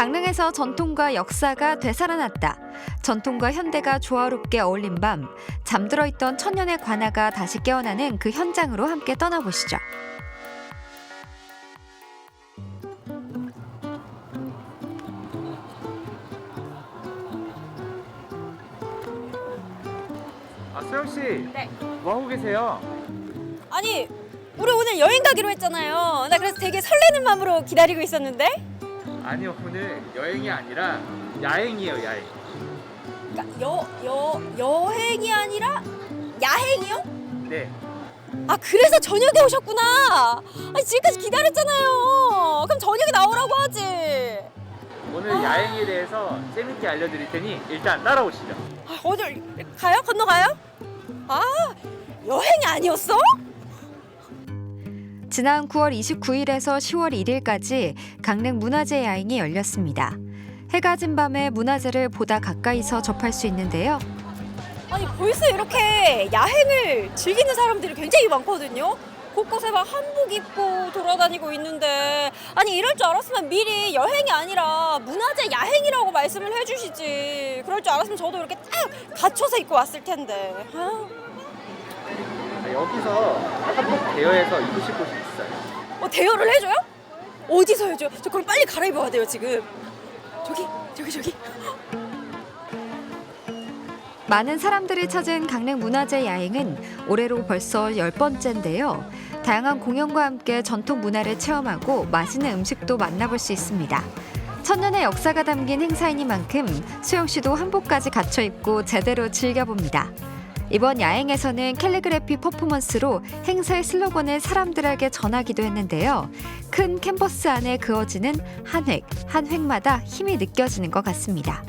강릉에서 전통과 역사가 되살아났다. 전통과 현대가 조화롭게 어울린 밤, 잠들어 있던 천년의 관아가 다시 깨어나는 그 현장으로 함께 떠나보시죠. 아 수영 씨. 네. 뭐 하고 계세요? 아니 우리 오늘 여행 가기로 했잖아요. 나 그래서 되게 설레는 마음으로 기다리고 있었는데. 아니요 오늘 여행이 아니라 야행이에요 야행. 그러니까 여, 여, 여행이 아니라 야행이요? 네. 아 그래서 저녁에 오셨구나. 아니 지금까지 기다렸잖아요. 그럼 저녁에 나오라고 하지. 오늘 야행에 대해서 재밌게 알려드릴 테니 일단 따라오시죠. 아, 어딜 가요? 건너가요? 아 여행이 아니었어? 지난 9월 29일에서 10월 1일까지 강릉 문화재 야행이 열렸습니다. 해가 진 밤에 문화재를 보다 가까이서 접할 수 있는데요. 아니 벌써 이렇게 야행을 즐기는 사람들이 굉장히 많거든요. 곳곳에 막 한복 입고 돌아다니고 있는데 아니 이럴 줄 알았으면 미리 여행이 아니라 문화재 야행이라고 말씀을 해주시지. 그럴 줄 알았으면 저도 이렇게 딱 갖춰서 입고 왔을 텐데. 아, 아, 여기서 한복 대여해서 입으실 곳이 있어요. 어 대여를 해줘요? 어디서 해줘요? 저 그럼 빨리 갈아입어야 돼요 지금. 저기 저기 저기. 많은 사람들이 찾은 강릉 문화재 야행은 올해로 벌써 열 번째인데요. 다양한 공연과 함께 전통 문화를 체험하고 맛있는 음식도 만나볼 수 있습니다. 천년의 역사가 담긴 행사이니만큼 수영 씨도 한복까지 갖춰 입고 제대로 즐겨봅니다. 이번 야행에서는 캘리그래피 퍼포먼스로 행사의 슬로건을 사람들에게 전하기도 했는데요. 큰 캔버스 안에 그어지는 한 획, 한 획마다 힘이 느껴지는 것 같습니다.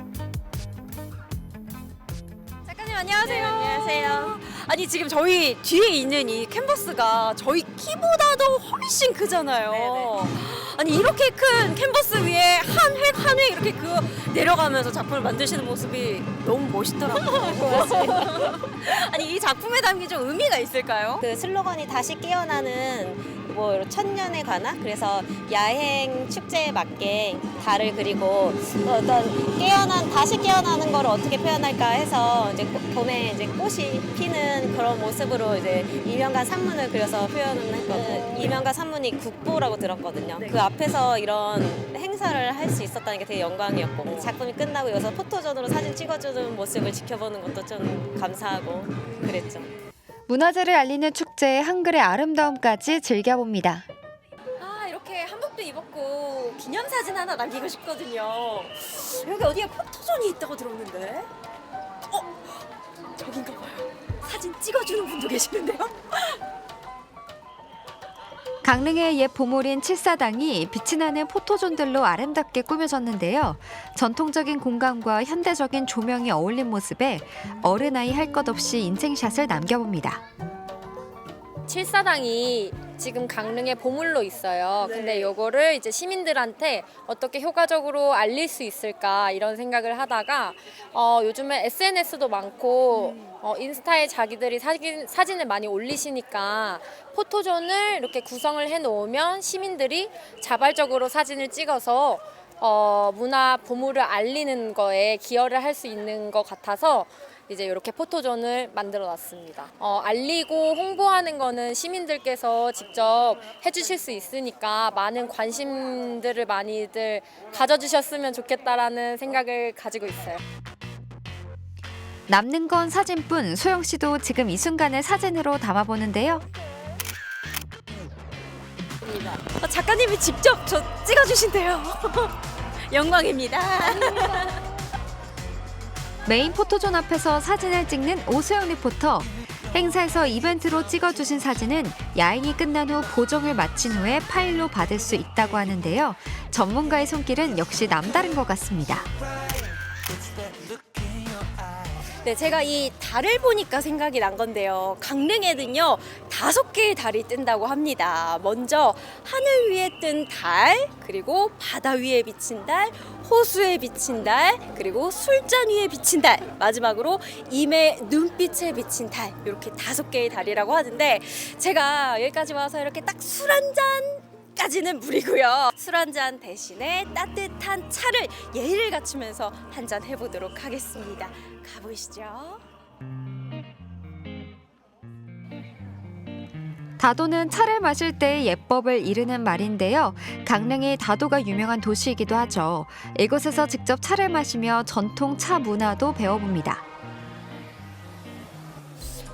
작가님 안녕하세요. 안녕하세요. 아니 지금 저희 뒤에 있는 이 캔버스가 저희 키보다도 훨씬 크잖아요. 아니 이렇게 큰 캔버스 위에 한 획 한 획 이렇게 그 내려가면서 작품을 만드시는 모습이 너무 멋있더라고요. 아니 이 작품에 담긴 좀 의미가 있을까요? 그 슬로건이 다시 깨어나는 뭐 이런 천년의 관아 그래서 야행 축제에 맞게 달을 그리고 또 어떤 깨어난 다시 깨어나는 걸 어떻게 표현할까 해서 이제 꽃- 봄에 이제 꽃이 피는 그런 모습으로 이제 이면과 산문을 그려서 표현을 했거든요. 이면과 산문이 국보라고 들었거든요. 그 앞에서 이런 행사를 할 수 있었다는 게 되게 영광이었고 작품이 끝나고 여기서 포토존으로 사진 찍어주는 모습을 지켜보는 것도 좀 감사하고 그랬죠. 문화재를 알리는 축제의 한글의 아름다움까지 즐겨봅니다. 아 이렇게 한복도 입었고 기념사진 하나 남기고 싶거든요. 여기 어디에 포토존이 있다고 들었는데? 어? 저긴가 봐요. 사진 찍어주는 분도 계시는데요? 강릉의 옛 보물인 칠사당이 빛이 나는 포토존들로 아름답게 꾸며졌는데요. 전통적인 공간과 현대적인 조명이 어울린 모습에 어른아이 할 것 없이 인생샷을 남겨봅니다. 칠사당이 지금 강릉의 보물로 있어요. 네. 근데 요거를 이제 시민들한테 어떻게 효과적으로 알릴 수 있을까 이런 생각을 하다가 어, 요즘에 SNS도 많고 어, 인스타에 자기들이 사진, 사진을 많이 올리시니까 포토존을 이렇게 구성을 해 놓으면 시민들이 자발적으로 사진을 찍어서 어, 문화 보물을 알리는 거에 기여를 할 수 있는 것 같아서 이제 이렇게 포토존을 만들어 놨습니다. 어, 알리고 홍보하는 거는 시민들께서 직접 해주실 수 있으니까 많은 관심들을 많이들 가져주셨으면 좋겠다라는 생각을 가지고 있어요. 남는 건 사진뿐 소영 씨도 지금 이 순간을 사진으로 담아보는데요. 아, 작가님이 직접 저 찍어주신대요. 영광입니다. 메인 포토존 앞에서 사진을 찍는 오소영 리포터. 행사에서 이벤트로 찍어주신 사진은 야행이 끝난 후 보정을 마친 후에 파일로 받을 수 있다고 하는데요. 전문가의 손길은 역시 남다른 것 같습니다. 네, 제가 이 달을 보니까 생각이 난 건데요. 강릉에는요, 다섯 개의 달이 뜬다고 합니다. 먼저 하늘 위에 뜬 달, 그리고 바다 위에 비친 달, 호수에 비친 달, 그리고 술잔 위에 비친 달, 마지막으로 임의 눈빛에 비친 달, 이렇게 다섯 개의 달이라고 하는데, 제가 여기까지 와서 이렇게 딱 술 한 잔 아직까지는 무리고요. 술 한 잔 대신에 따뜻한 차를 예의를 갖추면서 한 잔 해보도록 하겠습니다. 가보시죠. 다도는 차를 마실 때의 예법을 이르는 말인데요. 강릉이 다도가 유명한 도시이기도 하죠. 이곳에서 직접 차를 마시며 전통 차 문화도 배워봅니다.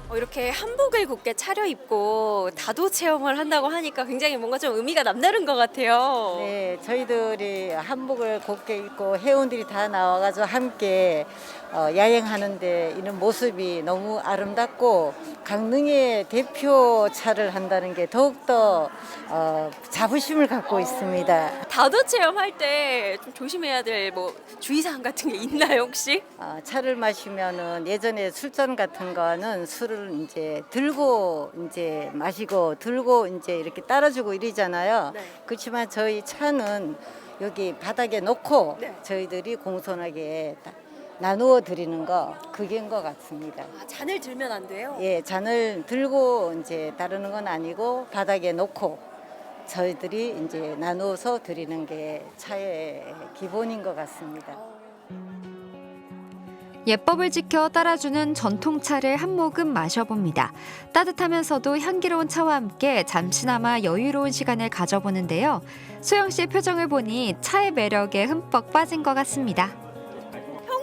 어, 이렇게 한복을 곱게 차려입고 다도 체험을 한다고 하니까 굉장히 뭔가 좀 의미가 남다른 것 같아요. 네, 저희들이 한복을 곱게 입고 회원들이 다 나와가지고 함께 어, 야행하는데 이런 모습이 너무 아름답고 강릉의 대표 차를 한다는 게 더욱더 어, 자부심을 갖고 있습니다. 다도 체험할 때 좀 조심해야 될 뭐 주의사항 같은 게 있나요 혹시? 어, 차를 마시면은 예전에 술잔 같은 거는 술을 이제 들고 이제 마시고 들고 이제 이렇게 따라주고 이러잖아요. 네. 그렇지만 저희 차는 여기 바닥에 놓고 네. 저희들이 공손하게 다 나누어 드리는 거 그게인 것 같습니다. 아, 잔을 들면 안 돼요? 예, 잔을 들고 이제 다루는 건 아니고 바닥에 놓고 저희들이 이제 나누어서 드리는 게 차의 기본인 것 같습니다. 예법을 지켜 따라주는 전통차를 한 모금 마셔봅니다. 따뜻하면서도 향기로운 차와 함께 잠시나마 여유로운 시간을 가져보는데요. 소영 씨의 표정을 보니 차의 매력에 흠뻑 빠진 것 같습니다.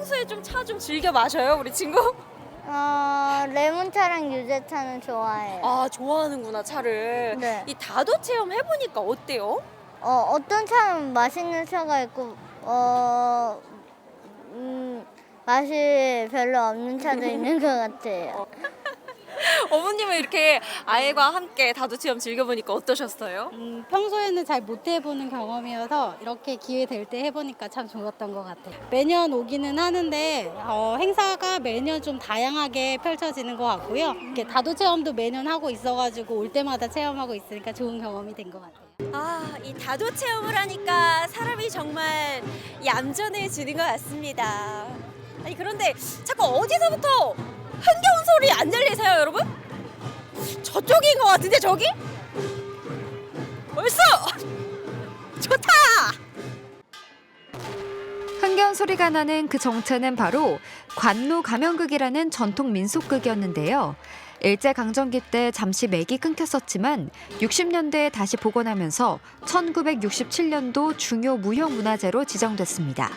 평소에 좀 차 좀 즐겨 마셔요 우리 친구? 어, 레몬차랑 유제차는 좋아해요. 아 좋아하는구나 차를. 네. 이 다도 체험 해보니까 어때요? 어, 어떤 차는 맛있는 차가 있고, 어, 음, 맛이 별로 없는 차도 있는 것 같아요. 어머님은 이렇게 아이와 함께 다도 체험 즐겨보니까 어떠셨어요? 음, 평소에는 잘 못 해보는 경험이어서 이렇게 기회 될 때 해보니까 참 좋았던 것 같아요. 매년 오기는 하는데 어, 행사가 매년 좀 다양하게 펼쳐지는 것 같고요. 이렇게 다도 체험도 매년 하고 있어가지고 올 때마다 체험하고 있으니까 좋은 경험이 된 것 같아요. 아, 이 다도 체험을 하니까 사람이 정말 얌전해지는 것 같습니다. 아니 그런데 자꾸 어디서부터 흥겨운 소리 안 들리세요, 여러분? 저쪽인 것 같은데 저기? 벌써 좋다. 흥겨운 소리가 나는 그 정체는 바로 관노 가면극이라는 전통 민속극이었는데요. 일제강점기 때 잠시 맥이 끊겼었지만 60년대에 다시 복원하면서 1967년도 중요 무형문화재로 지정됐습니다.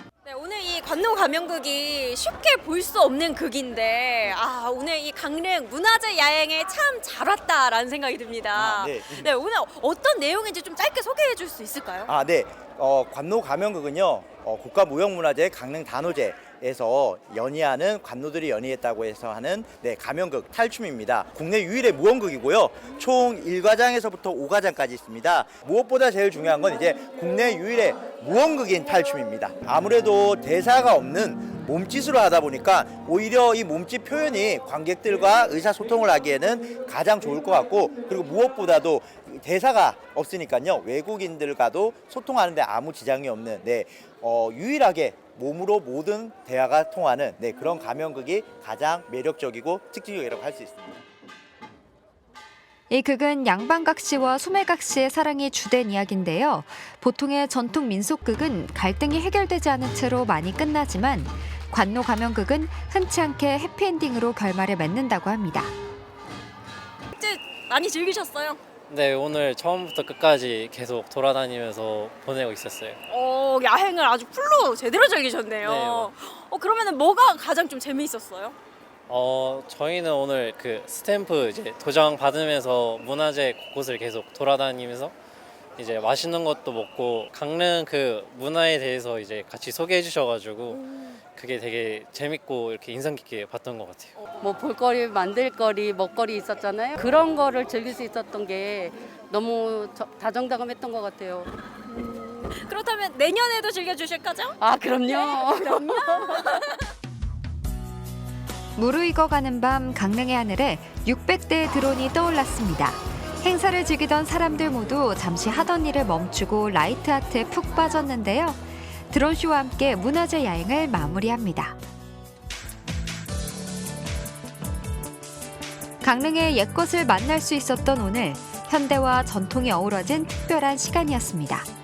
이 관농 가면극이 쉽게 볼 수 없는 극인데 아 오늘 이 강릉 문화재 야행에 참 잘 왔다라는 생각이 듭니다. 아, 네. 네, 오늘 어떤 내용인지 좀 짧게 소개해 줄 수 있을까요? 아, 네. 어, 관노 가면극은요. 어, 국가무형문화재 강릉 단오제 에서 연희하는 관노들이 연희했다고 해서 하는 네, 가면극 탈춤입니다. 국내 유일의 무형극이고요. 총 1과장에서부터 5과장까지 있습니다. 무엇보다 제일 중요한 건 이제 국내 유일의 무형극인 탈춤입니다. 아무래도 대사가 없는 몸짓으로 하다 보니까 오히려 이 몸짓 표현이 관객들과 의사소통을 하기에는 가장 좋을 것 같고 그리고 무엇보다도 대사가 없으니까요 외국인들과도 소통하는데 아무 지장이 없는 네 어, 유일하게 몸으로 모든 대화가 통하는 네 그런 가면극이 가장 매력적이고 특징적이라고 할 수 있습니다. 이 극은 양반각 씨와 소매각 씨의 사랑이 주된 이야기인데요. 보통의 전통 민속극은 갈등이 해결되지 않은 채로 많이 끝나지만 관노 가면극은 흔치 않게 해피엔딩으로 결말을 맺는다고 합니다. 많이 즐기셨어요? 네, 오늘 처음부터 끝까지 계속 돌아다니면서 보내고 있었어요. 어 야행을 아주 풀로 제대로 즐기셨네요. 네, 어 그러면은 뭐가 가장 좀 재미있었어요? 어, 저희는 오늘 그 스탬프 이제 도장 받으면서 문화재 곳곳을 계속 돌아다니면서 이제 맛있는 것도 먹고 강릉 그 문화에 대해서 이제 같이 소개해 주셔가지고 그게 되게 재밌고 이렇게 인상 깊게 봤던 것 같아요. 뭐 볼거리, 만들거리, 먹거리 있었잖아요. 그런 거를 즐길 수 있었던 게 너무 저- 다정다감했던 것 같아요. 그렇다면 내년에도 즐겨주실 거죠? 아, 그럼요. 그럼요. 무르익어가는 밤 강릉의 하늘에 600대의 드론이 떠올랐습니다. 행사를 즐기던 사람들 모두 잠시 하던 일을 멈추고 라이트 아트에 푹 빠졌는데요. 드론쇼와 함께 문화재 야행을 마무리합니다. 강릉의 옛것을 만날 수 있었던 오늘 현대와 전통이 어우러진 특별한 시간이었습니다.